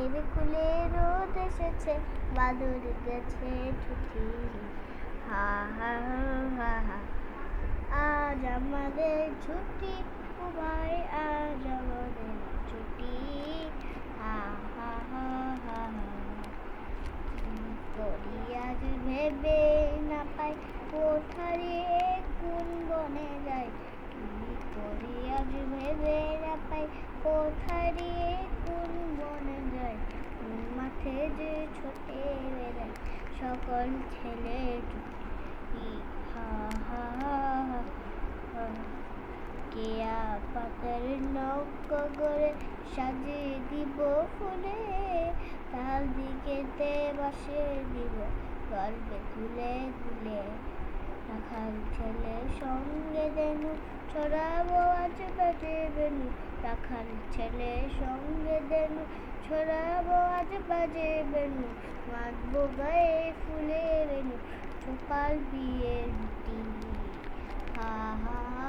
দেবে কুলে রোদ এসেছে বাদর গেছে ছুটি হা হা হা হা। আজ আমাদের ছুটি ও আজ আমাদের ছুটি। হা হা হা হা করি আজ ভেবে না পাই, কোঠারে কোন বনে কি করি আজ ভেবে না পাই, কোঠারে কোন যে ছোটে বেড়ায় সকল ছেলে কেয়া পাতার নৌকো করে সাজিয়ে দিব ফুলে দিকেতে বসে দিব গল্পে তুলে তুলে রাখাল ছেলে সঙ্গে যেন ছড়াবো আজ বাজে বেনু, রাখাল ছেলে সঙ্গে যেন ছড়াবো আজ বাজে বেনু বাঁধবো গায়ে ফুলে বেনু সকাল বিয়ের রুটি হা হা।